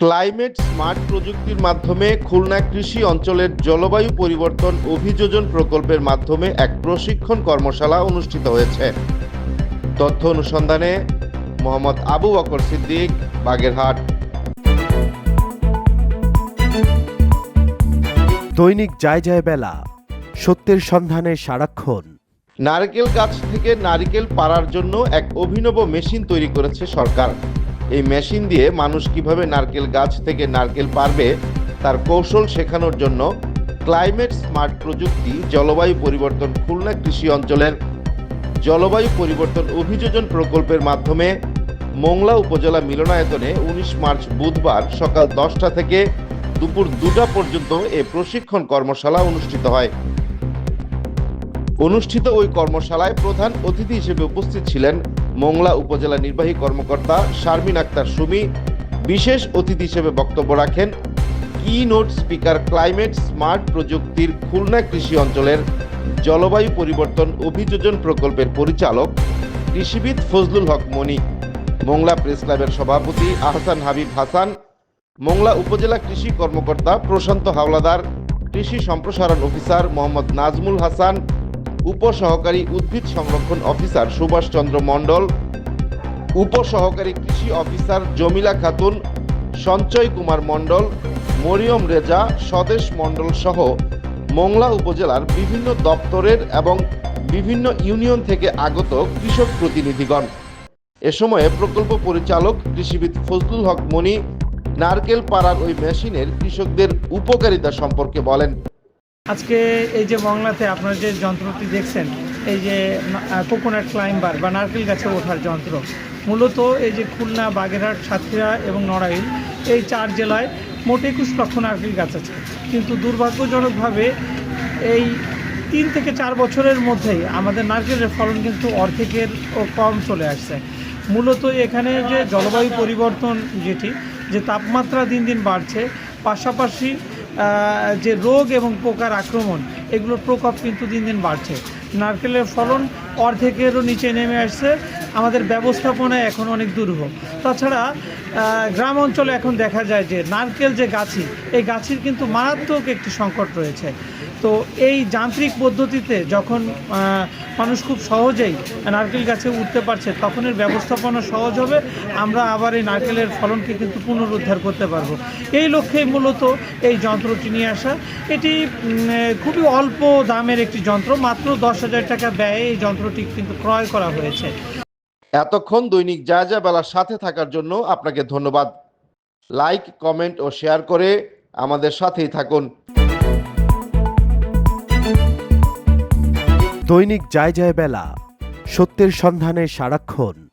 Climate smart প্রযুক্তির মাধ্যমে খুলনা কৃষি অঞ্চলের জলবায়ু পরিবর্তন অভিযোজন প্রকল্পের মাধ্যমে এক প্রশিক্ষণ কর্মশালা অনুষ্ঠিত হয়েছে। তথ্য অনুসন্ধানে মোহাম্মদ আবু বকর সিদ্দিক বাগেরহাট। দৈনিক যায় যায় বেলা সত্যের সন্ধানে সারাক্ষণ। নারকেল গাছ থেকে নারিকেল পাড়ার জন্য এক অভিনব মেশিন তৈরি করেছে সরকার। এই মেশিন দিয়ে মানুষ কীভাবে নারকেল গাছ থেকে নারকেল পারবে, তার কৌশল শেখানোর জন্য ক্লাইমেট স্মার্ট প্রযুক্তি জলবায়ু পরিবর্তন খুলনা কৃষি অঞ্চলের জলবায়ু পরিবর্তন অভিযোজন প্রকল্পের মাধ্যমে মোংলা উপজেলা মিলনায়তনে উনিশ মার্চ বুধবার সকাল দশটা থেকে দুপুর দুটা পর্যন্ত এ প্রশিক্ষণ কর্মশালা অনুষ্ঠিত হয়। অনুষ্ঠিত ওই কর্মশালায় প্রধান অতিথি হিসেবে উপস্থিত ছিলেন মোংলা উপজেলা নির্বাহী কর্মকর্তা শারমিন আক্তার সুমি বিশেষ অতিথি হিসেবে বক্তব্য রাখেন কি নোট স্পিকার ক্লাইমেট স্মার্ট প্রযুক্তির খুলনা কৃষি অঞ্চলের জলবায়ু পরিবর্তন অভিযোজন প্রকল্পের পরিচালক কৃষিবিদ ফজলুল হক মনি, মোংলা প্রেস ক্লাবের সভাপতি আহসান হাবিব হাসান, মোংলা উপজেলা কৃষি কর্মকর্তা প্রশান্ত হাওলাদার, কৃষি সম্প্রসারণ অফিসার মোহাম্মদ নাজমুল হাসান উপসহকারী উদ্ভিদ সংরক্ষণ অফিসার সুভাষচন্দ্র মণ্ডল, উপসহকারী কৃষি অফিসার জমিলা খাতুন, সঞ্চয় কুমার মণ্ডল, মরিয়ম রেজা, স্বদেশ মণ্ডল সহ মোংলা উপজেলার বিভিন্ন দপ্তরের এবং বিভিন্ন ইউনিয়ন থেকে আগত কৃষক প্রতিনিধিগণ। এ সময়ে প্রকল্প পরিচালক কৃষিবিদ ফজলুল হক মনি, নারকেল পাড়ার ওই মেশিনের কৃষকদের উপকারিতা সম্পর্কে বলেন। আজকে এই যে বাংলাতে আপনারা যে যন্ত্রটি দেখছেন, এই যে কোকোনাট ক্লাইম্বার বা নারকেল গাছে ওঠার যন্ত্র, মূলত এই যে খুলনা, বাগেরহাট, সাতক্ষীরা এবং নড়াইল, এই চার জেলায় মোট একুশ লক্ষ নারকেল গাছ আছে। কিন্তু দুর্ভাগ্যজনকভাবে এই তিন থেকে চার বছরের মধ্যেই আমাদের নারকেলের ফলন কিন্তু অর্ধেকের কম চলে আসছে। মূলত এখানে যে জলবায়ু পরিবর্তন যেটি, যে তাপমাত্রা দিন দিন বাড়ছে, পাশাপাশি যে রোগ এবং পোকার আক্রমণ, এগুলোর প্রকোপ কিন্তু দিন দিন বাড়ছে। নারকেলের ফলন অর্ধেকেরও নিচে নেমে আসছে। আমাদের ব্যবস্থাপনা এখন অনেক দুর্ভোগ তাছাড়া গ্রাম অঞ্চলে এখন দেখা যায় যে নারকেল যে গাছি, এই গাছির কিন্তু মারাত্মক একটি সংকট রয়েছে। তো এই যান্ত্রিক পদ্ধতিতে যখন মানুষ খুব সহজেই নারকেল গাছে উঠতে পারছে তখন এর ব্যবস্থাপনা সহজ হবে, আমরা আবার এই নারকেলের ফলনকে কিন্তু পুনরুদ্ধার করতে পারব। এই লক্ষ্যে মূলত এই যন্ত্রটি নিয়ে আসা। এটি খুবই অল্প দামের একটি যন্ত্র, মাত্র দশ হাজার টাকা ব্যয়ে এই যন্ত্রটি কিন্তু ক্রয় করা হয়েছে। এতক্ষণ দৈনিক যা যা বেলার সাথে থাকার জন্য আপনাকে ধন্যবাদ। লাইক কমেন্ট ও শেয়ার করে আমাদের সাথেই থাকুন। দৈনিক যায় যায় বেলা, সত্যের সন্ধানে সারাক্ষণ।